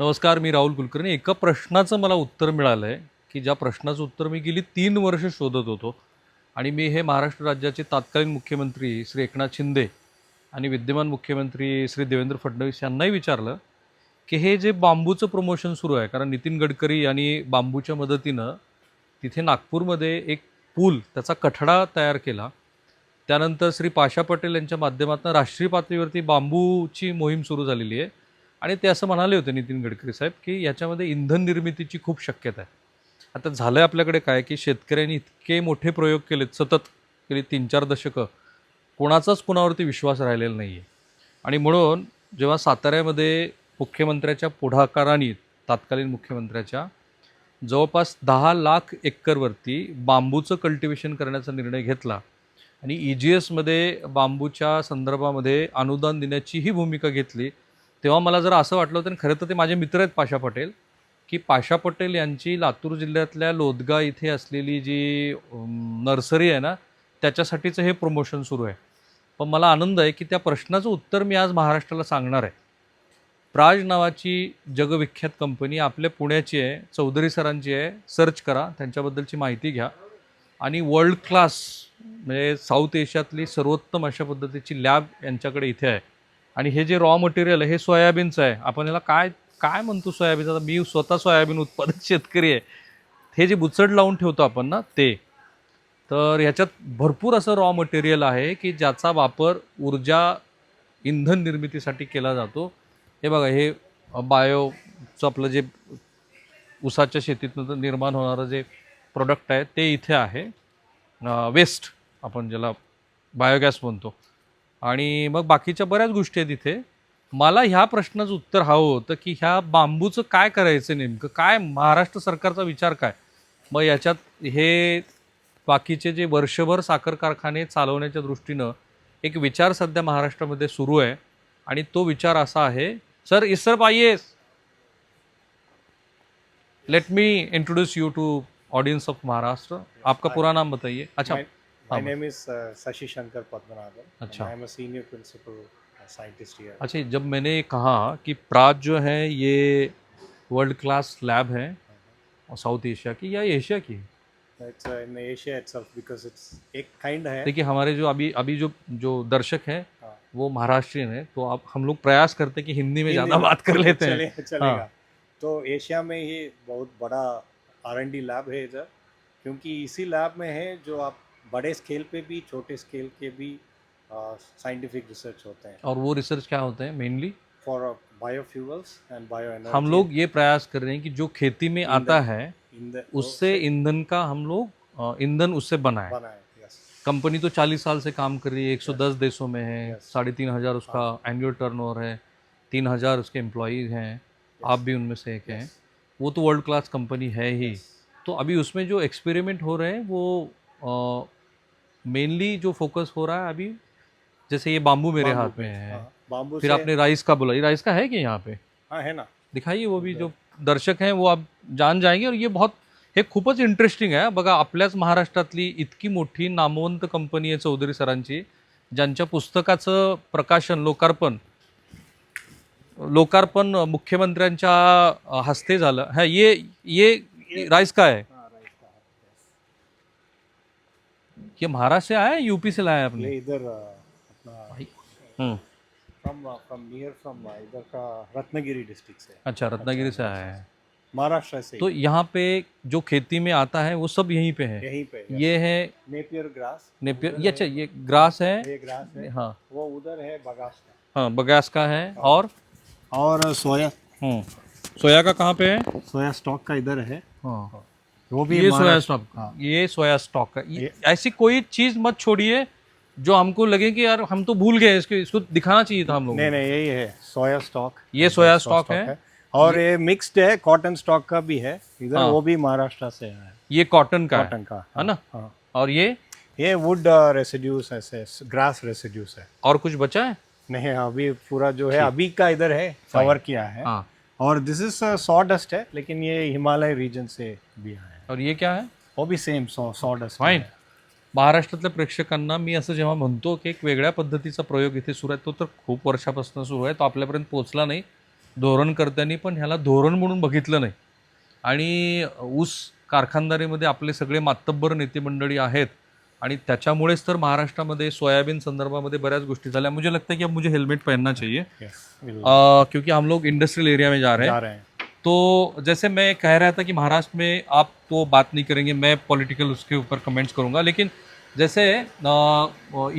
नमस्कार मी राहुल कुलकर्णी. एका प्रश्नाचं मला उत्तर मिळालं आहे की ज्या प्रश्नाचं उत्तर मी गेली तीन वर्ष शोधत होतो आणि मी हे महाराष्ट्र राज्याचे तत्कालीन मुख्यमंत्री श्री एकनाथ शिंदे आणि विद्यमान मुख्यमंत्री श्री देवेंद्र फडणवीस यांनाही विचारलं की हे जे बांबूचं प्रमोशन सुरू आहे कारण नितीन गडकरी यांनी बांबूच्या मदतीनं तिथे नागपूरमध्ये एक पूल त्याचा कठडा तयार केला. त्यानंतर श्री पाशा पटेल यांच्या माध्यमातून राष्ट्रीय पातळीवरती बांबूची मोहीम सुरू झालेली आहे. आणि ते असं म्हणाले होते नितीन गडकरी साहेब की याच्यामध्ये इंधन निर्मितीची खूप शक्यता आहे. आता झालं आहे आपल्याकडे काय की शेतकऱ्यांनी इतके मोठे प्रयोग केलेत सतत गेली तीन चार दशकं. कोणाचाच कोणावरती विश्वास राहिलेला नाही आहे आणि म्हणून जेव्हा साताऱ्यामध्ये मुख्यमंत्र्याच्या पुढाकाराने तत्कालीन मुख्यमंत्र्याच्या जवळपास दहा लाख एकरवरती बांबूचं कल्टिवेशन करण्याचा निर्णय घेतला आणि ई जी एसमध्ये बांबूच्या संदर्भामध्ये अनुदान देण्याचीही भूमिका घेतली तेव्हा मला जर असं वाटलं होतं खरं तर ते माझे मित्र आहेत पाशा पटेल की पाशा पटेल यांची लातूर जिल्ह्यातल्या लोदगा इथे असलेली जी नर्सरी आहे ना त्याच्यासाठीचं हे प्रमोशन सुरू आहे. पण मला आनंद आहे की त्या प्रश्नाचं उत्तर मी आज महाराष्ट्राला सांगणार आहे. प्राज नावाची जगविख्यात कंपनी आपल्या पुण्याची आहे चौधरी सरांची आहे सर्च करा त्यांच्याबद्दलची माहिती घ्या. आणि वर्ल्ड क्लास म्हणजे साऊथ एशियातली सर्वोत्तम अशा पद्धतीची लॅब यांच्याकडे इथे आहे. आणि हे जे रॉ मटेरियल आहे हे सोयाबीनचं आहे. आपण याला काय काय म्हणतो सोयाबीनचं आता मी स्वतः सोयाबीन उत्पादक शेतकरी आहे. हे जे बुचड लावून ठेवतो आपण ना ते. तर ह्याच्यात भरपूर असं रॉ मटेरियल आहे की ज्याचा वापर ऊर्जा इंधन निर्मितीसाठी केला जातो. हे बघा हे बायोचं आपलं जे ऊसाच्या शेतीतनं निर्माण होणारं जे प्रोडक्ट आहे ते इथे आहे. वेस्ट आपण ज्याला बायोगॅस म्हणतो. आणि मग बाकीच्या बऱ्याच गोष्टी आहेत इथे. मला ह्या प्रश्नाचं उत्तर हवं होतं की ह्या बांबूचं काय करायचं नेमकं? काय महाराष्ट्र सरकारचा विचार काय? मग याच्यात हे बाकीचे जे वर्षभर साखर कारखाने चालवण्याच्या दृष्टीनं एक विचार सध्या महाराष्ट्रामध्ये सुरू आहे आणि तो विचार असा आहे सर इस सर पाइए. Let me introduce you to audience of Maharashtra. आपका पूरा नाम बताइए. अच्छा My, हाँ, name is uh, Sashi Shankar Padmanabhan. अच्छा। I am a senior principal uh, scientist here. अच्छा जब मैंने कहा कि प्राज जो है ये वर्ल्ड क्लास लैब है और साउथ एशिया की या एशिया की है? It's uh, in Asia itself because it's एक kind है देखिए हमारे जो अभी अभी जो जो दर्शक हैं हाँ। वो महाराष्ट्रियन है तो आप हम लोग प्रयास करते हैं कि हिंदी में हिंदी ज़्यादा में बात कर लेते हैं चले, चलेगा हाँ। तो एशिया में ही बहुत बड़ा आर एन डी लैब है इधर क्योंकि इसी लैब में है जो आप बड़े स्केल पे भी छोटे स्केल के भी साइंटिफिक रिसर्च होते हैं। और वो रिसर्च क्या होते हैं mainly for biofuels and bio हम लोग ये प्रयास कर रहे हैं कि जो खेती में आता है उससे ईंधन का हम लोग ईंधन उससे बनाए। कंपनी तो 40 साल से काम कर रही है 110 देशों में है. साढ़े तीन हज़ार उसका एनुअल टर्नओवर है तीन हज़ार उसके एम्प्लॉयज़ हैं आप भी उनमें से एक हैं। वो तो वर्ल्ड क्लास कंपनी है ही। तो अभी उसमें जो एक्सपेरिमेंट हो रहे हैं वो मेनली जो फोकस हो रहा है अभी जैसे ये बाम्बू मेरे हाथ में है। बाम्बू फिर आपने राइस का बोला ये राइस का है कि यहाँ पे? हाँ है ना। दिखाइए वो भी जो दर्शक हैं वो आप जान जाएंगे और ये बहुत हे खूपच इंटरेस्टिंग आहे बघा आपल्याच महाराष्ट्रातली इतकी मोठी नामवंत कंपनी आहे चौधरी सरांची ज्यांच्या पुस्तकाचं प्रकाशन लोकार्पण लोकार्पण मुख्यमंत्र्यांच्या हस्ते झालं. हा ये ये राइस का है ये महाराष्ट्र से आया है यूपी से लाया है आपने इधर अपना हम्म, फ्रॉम फ्रॉम नियर फ्रॉम इधर का रत्नागिरी डिस्ट्रिक्ट से। अच्छा रत्नागिरी से आया है। महाराष्ट्र से तो यहाँ पे जो खेती में आता है वो सब यहीं पे है? यहीं पे ये है नेपियर ग्रास नेपियर ये अच्छा ये ग्रास है। ये ग्रास है। हाँ। वो उधर है बगास का। हाँ बगास का है और? और सोया। हम्म, सोया का कहाँ पे है? सोया स्टॉक का इधर है। हाँ। वो भी ये सोया स्टॉक हाँ। ये सोया स्टॉक का ऐसी कोई चीज़ मत छोड़िए जो हमको लगे कि यार हम तो भूल गए इसको इसको दिखाना चाहिए था हम लोग नहीं नहीं यही है सोया स्टॉक। ये सोया स्टॉक है। और ये मिक्स्ड है कॉटन स्टॉक का भी है इधर हाँ। वो भी महाराष्ट्र से है। ये कॉटन का कॉटन का है ना? हाँ। और ये? ये वुड रेसिड्यूस ऐसे ग्रास रेसिड्यूस है। और कुछ बचा है? नहीं अभी पूरा जो है अभी का इधर है कवर किया है। हाँ। और दिस इज़ सॉ डस्ट है लेकिन ये हिमालय रीजन से भी आया है। और ये क्या है? वो भी same saw sawdust fine महाराष्ट्रातल्या प्रेक्षकांना मी असं जेव्हा म्हणतो की एक वेगळ्या पद्धतीचा प्रयोग इथे सुरू आहे तो तर खूप वर्षापासून सुरू आहे तो आपल्यापर्यंत पोहोचला नाही. धोरणकर्त्यांनी पण ह्याला धोरण म्हणून बघितलं नाही. आणि ऊस कारखानदारीमध्ये आपले सगळे मातब्बर नेते मंडळी आहेत आणि त्याच्यामुळेच तर महाराष्ट्रामध्ये सोयाबीन संदर्भामध्ये बऱ्याच गोष्टी झाल्या. मुझे लगता है कि अब मुझे हेलमेट पहनना चाहिए. Yes, क्योंकि हम लोग इंडस्ट्रियल एरिया में जा रहे जा रहे हैं। तो जैसे मैं कह रहा था कि महाराष्ट्र में आप तो बात नहीं करेंगे मैं पॉलिटिकल उसके ऊपर कमेंट्स करूँगा लेकिन जैसे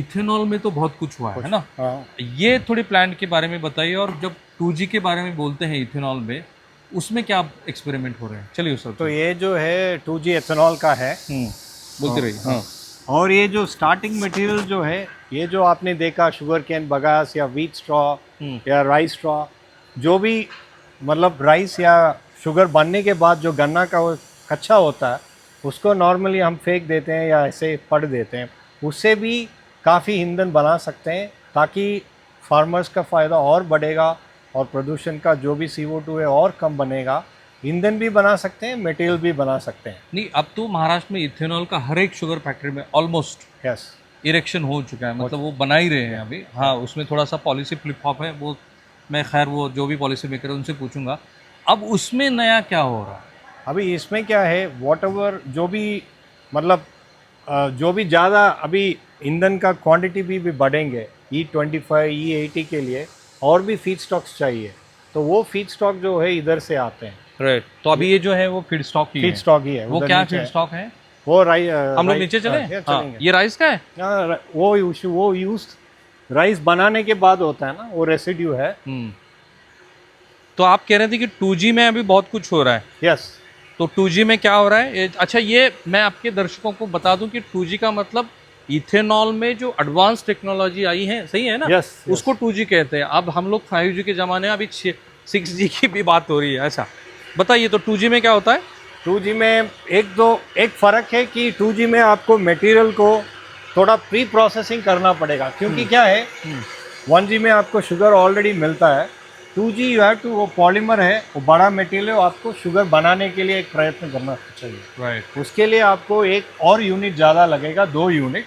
इथेनॉल में तो बहुत कुछ हुआ है ना? हाँ। ये थोड़ी प्लांट के बारे में बताइए और जब टू के बारे में बोलते हैं इथेनॉल में उसमें क्या एक्सपेरिमेंट हो रहे हैं? चलिए सर तो ये जो है टू जी एथेनॉल का है। बोलते रहिए हाँ। और ये जो स्टार्टिंग मटेरियल जो है ये जो आपने देखा शुगर कैन बगास या व्हीट स्ट्रॉ हम्म, या राइस स्ट्रॉ जो भी मतलब राइस या शुगर बनने के बाद जो गन्ना का वो कच्चा होता है उसको नॉर्मली हम फेंक देते हैं या ऐसे पड़ देते हैं। उससे भी काफ़ी ईंधन बना सकते हैं ताकि फार्मर्स का फ़ायदा और बढ़ेगा और प्रदूषण का जो भी सी है और कम बनेगा। ईंधन भी बना सकते हैं मटेरियल भी बना सकते हैं। नहीं अब तो महाराष्ट्र में इथेनॉल का हर एक शुगर फैक्ट्री में ऑलमोस्ट यस इरेक्शन हो चुका है। मतलब वो बना ही रहे हैं अभी। हाँ उसमें थोड़ा सा पॉलिसी फ्लिप फ्लॉप है वो मैं खैर वो जो भी पॉलिसी मेकर है उनसे पूछूँगा। अब उसमें नया क्या हो रहा है? अभी इसमें क्या है वॉट जो भी मतलब जो भी ज़्यादा अभी ईंधन का क्वांटिटी भी, भी बढ़ेंगे E twenty five E eighty के लिए और भी फ़ीड स्टॉक्स चाहिए तो वो फ़ीड स्टॉक जो है इधर से आते हैं। Right right. तो अभी ये जो है वो फ़ीड स्टॉक ही। फ़ीड स्टॉक ही है वो क्या फ़ीड स्टॉक है? वो राई हम लोग नीचे चले? हाँ, हाँ, ये राइस का है? हाँ, रा- वो यूज़ वो यूज़ राइस बनाने के बाद होता है ना वो रेसिड्यू है। हम्म। तो आप कह रहे थे कि टू में अभी बहुत कुछ हो रहा है। Yes yes. तो टू में क्या हो रहा है? अच्छा ये मैं आपके दर्शकों को बता दूँ कि टू का मतलब इथेनॉल में जो एडवांस टेक्नोलॉजी आई है सही है ना? यस yes, उसको टू कहते हैं। अब हम लोग फाइव के ज़माने में अभी सिक्स जी की भी बात हो रही है ऐसा बताइए तो टू में क्या होता है? टू जी में एक दो एक फ़र्क है कि टू जी में आपको मटेरियल को थोड़ा प्री प्रोसेसिंग करना पड़ेगा क्योंकि क्या है वन जी में आपको शुगर ऑलरेडी मिलता है two G you have to वो पॉलीमर है वो बड़ा मटेरियल है आपको शुगर बनाने के लिए एक प्रयत्न करना चाहिए। Right right. उसके लिए आपको एक और यूनिट ज़्यादा लगेगा दो यूनिट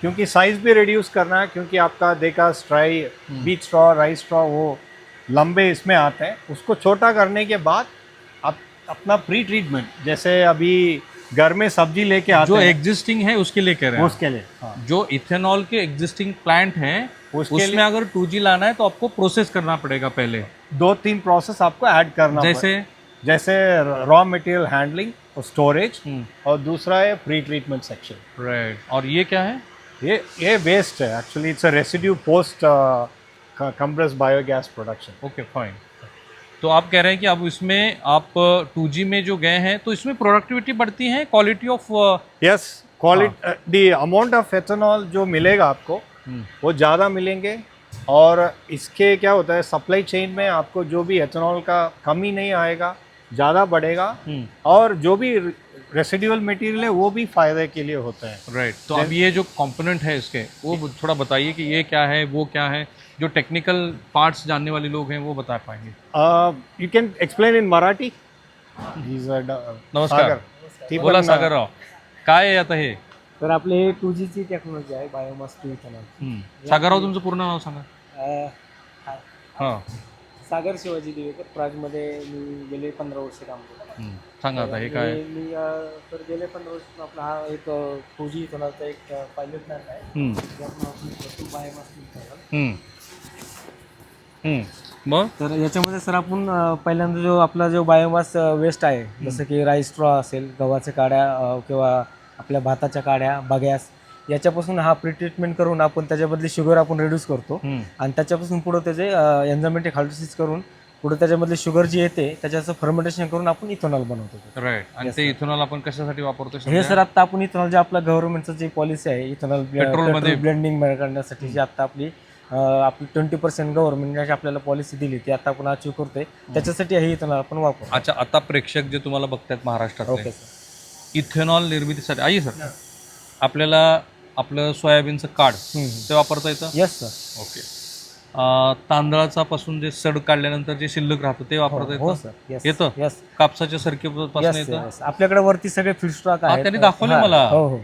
क्योंकि साइज़ भी रिड्यूस करना है क्योंकि आपका देखा stray beet straw rice straw वो लंबे इसमें आते हैं। उसको छोटा करने के बाद आप अपना प्री ट्रीटमेंट जैसे अभी घर में सब्ज़ी लेके आते जो एग्जिस्टिंग है उसके लिए कह रहे हैं। उसके लिए हाँ। जो इथेनॉल के एग्जिस्टिंग प्लांट हैं उसमें अगर टू लाना है तो आपको प्रोसेस करना पड़ेगा पहले। दो तीन प्रोसेस आपको ऐड करना जैसे जैसे रॉ मटेरियल हैंडलिंग और स्टोरेज हम्म, और दूसरा है प्री ट्रीटमेंट सेक्शन राइट और ये क्या है? ये ये वेस्ट है। Actually it's a residue post compress biogas production okay fine तो आप कह रहे हैं कि अब इसमें आप टू में जो गए हैं तो इसमें प्रोडक्टिविटी बढ़ती है quality of yes quality the amount of ethanol जो मिलेगा आपको वो ज़्यादा मिलेंगे और इसके क्या होता है सप्लाई चेन में आपको जो भी एथेनॉल का कमी नहीं आएगा ज़्यादा बढ़ेगा और जो भी रेसिडुअल मटेरियल है वो भी फ़ायदे के लिए होता है। Right right. तो अब ये जो कंपोनेंट है इसके वो थोड़ा बताइए कि ये क्या है वो क्या है जो टेक्निकल पार्ट्स जानने वाले लोग हैं वो बता पाएंगे। You can explain in Marathi नमस्कार. बोला पण, सागरराव काय आहे आता हे? तर आपले हे टू जीची टेक्नॉलॉजी आहे बायोमास टू इथेनॉल. सागरराव तुमचं पूर्ण नाव सांगा. हां. सागर शिवाजी दिवेकर प्राजमध्ये मी गेले पंधरा वर्ष काम करतो हम्म. सांगा आता हे काय मी तर गेले पंधरा वर्ष आपला हा एक टू जी इथेनॉलचा एक पायलट प्लॅन आहे. Biomass to ethanol. मग? तर याच्यामध्ये सर आपण पहिल्यांदा जो आपला जो बायोमास वेस्ट आहे जसं की राईस स्ट्रॉ असेल गव्हाच्या काड्या किंवा आपल्या भाताच्या काड्या बग्यास याच्यापासून हा प्री ट्रीटमेंट करून आपण त्याच्यामधली शुगर आपण रिड्यूस करतो. आणि त्याच्यापासून पुढं त्याचे एन्झामेटिक हायड्रोसिस करून पुढे त्याच्यामधली शुगर जी येते त्याच्याचं फर्मेंटेशन करून आपण इथेनॉल बनवतो. राईट आणि ते इथेनॉल आपण कशासाठी वापरतो हे सर आता आपण इथेनॉल जे आपल्या गव्हर्नमेंटचं जे पॉलिसी आहे इथेनॉल पेट्रोलमध्ये- ब्लेंडिंग करण्यासाठी जी आता आपली आपली ट्वेंटी पर्सेंट गव्हर्नमेंटने आपल्याला पॉलिसी दिली ती आता आपण अचीव करतोय. त्याच्यासाठी हे इथेनॉल आपण वापरतो अच्छा आता प्रेक्षक जे तुम्हाला बघतायत महाराष्ट्रात ओके सर इथेनॉल निर्मितीसाठी आई सर आपल्याला आपलं सोयाबीनचं काढ ते वापरता येतं? येस सर ओके तांदळाचा पासून जे सड काढल्यानंतर जे शिल्लक राहतं ते वापरता हो येतं? येस येतं? येस कापसाच्या सरकी पासून येतं? आपल्याकडे वरती सगळे फीड स्टॉक हा, आहे त्यांनी दाखवलं मला. हो हो.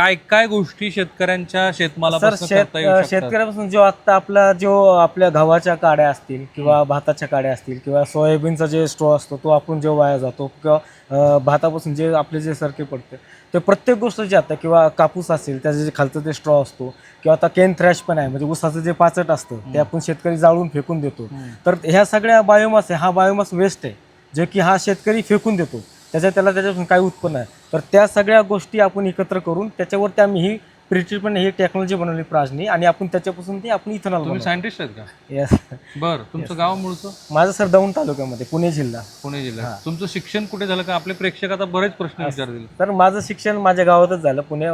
काय काय गोष्टी शेतकऱ्यांच्या सर शेतमालापासून शेत करता येऊ शकतात? शेतकऱ्यापासून जो आता आपला जो आपल्या गव्हाच्या काड्या असतील किंवा भाताच्या काड्या असतील किंवा सोयाबीनचा जे स्ट्रॉ असतो तो आपण जो वाया जातो किंवा भातापासून जे आपले जे सरके पडते ते प्रत्येक गोष्ट जे आता किंवा कापूस असेल त्याचं जे खालचं ते स्ट्रॉ असतो किंवा आता केन थ्रॅश पण आहे म्हणजे ऊसाचं जे पाचट असतं ते आपण शेतकरी जाळून फेकून देतो. तर ह्या सगळ्या बायोमास आहे हा बायोमास वेस्ट आहे जे की हा शेतकरी फेकून देतो. त्याच्या त्याला त्याच्यापासून काय उत्पन्न आहे. तर त्या सगळ्या गोष्टी आपण एकत्र करून त्याच्यावरती आम्ही ही प्रिट्रीटमेंट ही टेक्नॉलॉजी बनवली प्राजनी आणि आपण त्याच्यापासून ते आपण इथेनॉल तुम्ही सायंटिस्ट आहेत का? येस बरं तुमचं गाव मूळचं? माझं सर दौंड तालुक्यामध्ये पुणे जिल्हा. पुणे जिल्ह्यात तुमचं शिक्षण कुठे झालं का? आपले प्रेक्षक आता बरेच प्रश्न विचारतील. तर माझं शिक्षण माझ्या गावातच झालं पुणे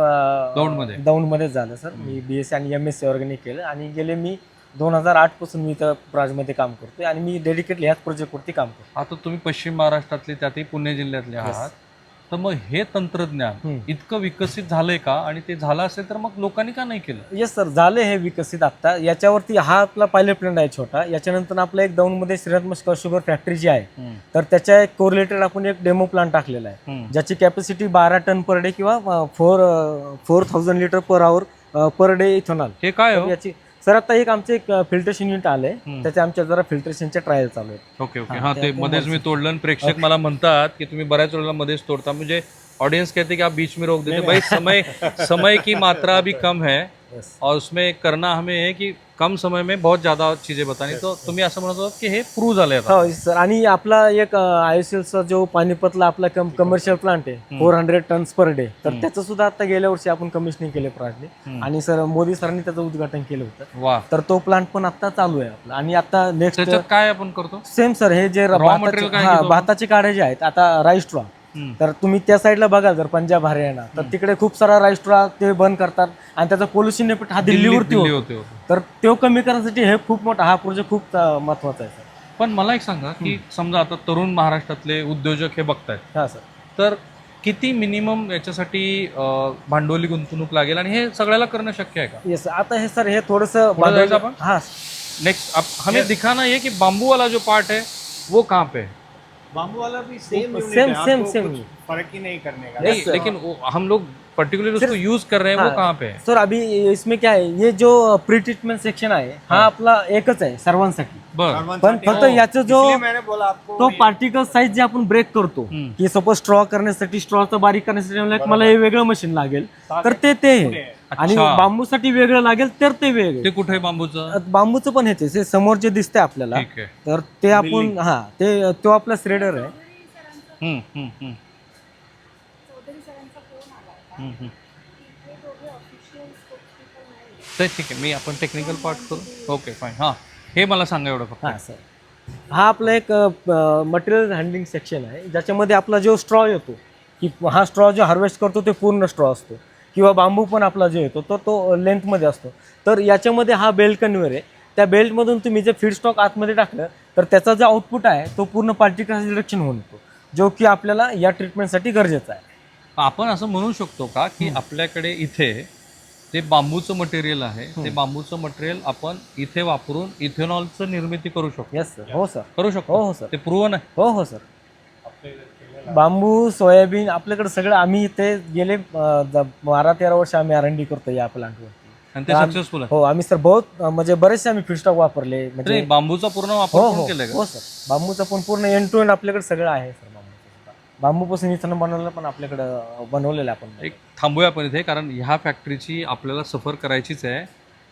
दौंडमध्ये? दौंडमध्येच झालं सर. मी बी एस सी आणि एम एस सी ऑर्गॅनिक केलं आणि गेले मी दोन हजार आठपासून मी इथं प्राजमध्ये काम करतोय आणि मी डेडिकेटली ह्याच प्रोजेक्टवरती काम करतो आता तुम्ही पश्चिम महाराष्ट्रातले त्यातही पुणे जिल्ह्यातले आहात. तर मग हे तंत्रज्ञान. इतकं विकसित झालंय का? आणि ते झालं असेल तर मग लोकांनी का नाही केलं? येस सर झाले हे विकसित आत्ता. याच्यावरती हा आपला पायलट प्लॅन आहे छोटा. याच्यानंतर आपला एक दौंडमध्ये श्रीनाथ शुगर फॅक्टरी जी आहे तर त्याच्या एक कोरिलेटेड आपण एक डेमो प्लांट टाकलेला आहे. ज्याची कॅपॅसिटी बारा टन पर डे किंवा four four thousand litre per hour per day ethanol हे काय हो? याची सर आता एक आमचे एक फिल्ट्रेशन युनिट आलंय. हम्म. त्याच्या आमच्या जरा फिल्ट्रेशनच्या ट्रायल चालू आहेत. Okay okay. हा, हा ते मध्येच मी तोडलं आणि प्रेक्षक मला म्हणतात की तुम्ही बऱ्याच वेळेला मध्येच तोडता. म्हणजे ऑडियंस कहते कि आप बीच में रोक देते. भाई समय समय की मात्रा अभी कम है. और उसमें करना हमें है कि कम समय में बहुत ज्यादा चीजें बतानी। तो तुम्ही असं म्हणत होतात की हे प्रूव्ह आता। हो सर आणि आपला एक आय एस एलचा जो पानिपतला आपला कमर्शियल प्लांट आहे four hundred tons per day तर त्याचं सुद्धा आता गेल्या वर्षी आपण कमिशनिंग केले प्राजने आणि सर मोदी सरांनी त्याचं उद्घाटन केलं होतं. वा तर तो प्लांट पण आता चालू आहे आपला. आणि आता नेक्स्ट काय आपण करतो? सेम सर हे जे भाताचे काढे जे आहेत आता राईस्ट्रॉ हम्म. तर तुम्ही त्या साईडला बघाल जर पंजाब हरियाणा तर तिकडे खूप सारा राईस्ट्रॉ ते बंद करतात. आणि त्याचा पोल्युशन इफेक्ट हा दिल्लीवरती दिल्ली होतो. तर तो कमी करण्यासाठी हे खूप मोठा हा प्रोजेक्ट खूप महत्त्वाचा आहे सर. पण मला एक सांगा की समजा आता तरुण महाराष्ट्रातले उद्योजक हे बघतायत. हा सर. तर किती मिनिमम याच्यासाठी भांडवली गुंतवणूक लागेल? आणि हे सगळ्याला करणं शक्य आहे का? येस आता हे सर हे थोडस आपण? हा नेक्स्ट हमें दिखाना ये कि बाम्बू वाला जो पार्ट है वो कहाँ पे है? बाम्बू वाला भी सेम Same, same, same. फर्क ही नहीं करने का। नहीं, लेकिन वो हम लोग पर्टिकुलरली उसको यूज कर रहे हैं वो हाँ। कहाँ पे है? सर अभी इसमें क्या है ये जो प्री ट्रीटमेंट सेक्शन आहे हा आपला एकच आहे सर्वांसाठी. बर. पण फक्त याचं जो इसलिए मैंने बोला आपको तो पार्टिकल साईज जे आपण ब्रेक करतो. की सपोज स्ट्रॉ करण्यासाठी स्ट्रॉचं बारीक करण्यासाठी मला- हे वेगळं मशीन लागेल. तर ते ते आणि अच्छा. बांबूसाठी वेगळं लागेल तर ते वेगळे. ते कुठे आहे बांबूचं? बांबूचं पण हेच आहे. हे समोर जे दिसतंय आपल्याला. ठीक आहे. तर ते आपण हा ते तो आपला श्रेडर आहे. हम्म, हम्म, हम्म. हम्म, हम्म. तर ठीक आहे. मी आपण टेक्निकल पार्ट करू. ओके फाईन हां. हे मला सांगा एवढं फक्त. हा सर हा आपला एक मटेरियल हँडलिंग सेक्शन आहे. ज्याच्यामध्ये आपला जो स्ट्रॉ येतो की हा स्ट्रॉ जो हार्वेस्ट करतो ते पूर्ण स्ट्रॉ असतो. किंवा बांबू पण आपला जो येतो तर तो लेंथमध्ये असतो. तर याच्यामध्ये हा बेल्ट कन्व्हेअर आहे. त्या बेल्टमधून तुम्ही जे फीड स्टॉक आतमध्ये टाकलं तर त्याचा जो आउटपुट आहे तो पूर्ण पार्टिकल रिडक्शन होऊन येतो. जो की आपल्याला या ट्रीटमेंटसाठी गरजेचा आहे. आपण असं म्हणू शकतो का की आपल्याकडे इथे जे बांबूचं मटेरियल आहे ते बांबूचं मटेरियल आपण इथे वापरून इथेनॉलचं निर्मिती करू शकतो. येस सर हो सर करू हो शकतो. हो सर ते प्रूव्हन आहे. हो हो सर बांबू सोयाबीन आपल्याकडे सगळं आम्ही इथे गेले अं, बारा तेरा वर्ष आम्ही आर एन डी करतो या प्लांटवर आणि ते आम- सक्सेसफुल आहे. हो आम्ही सर बहुत म्हणजे बरेचसे आम्ही फिडस्टॉक वापरले म्हणजे बांबूचा पूर्ण वापर हो पण हो केलाय का? हो सर बांबूचं पण पूर्ण एंड टू एंड आपल्याकडे सगळं आहे सर बांबूचं. सुद्धा. बांबूपासून इथं बनवलेलं पण आपल्याकडे बनवलेलं आहे आपण. एक थांबूया आपण इथे कारण ह्या फॅक्टरीची आपल्याला सफर करायचीच आहे.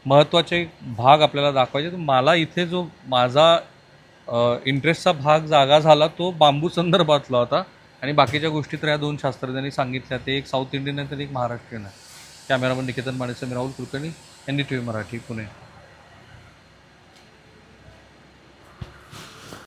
महत्त्वाचे भाग आपल्याला दाखवायचे तर मला इथे जो माझा इंटरेस्टचा भाग जागा झाला तो बांबू संदर्भातला होता. आणि बाकीच्या गोष्टी तर या दोन शास्त्रज्ञांनी सांगितल्या ते एक साऊथ इंडियन आहे तर एक महाराष्ट्रीयन आहे. Cameraman Niketan माणेसमी Rahul Kulkarni N D T V Marathi Pune.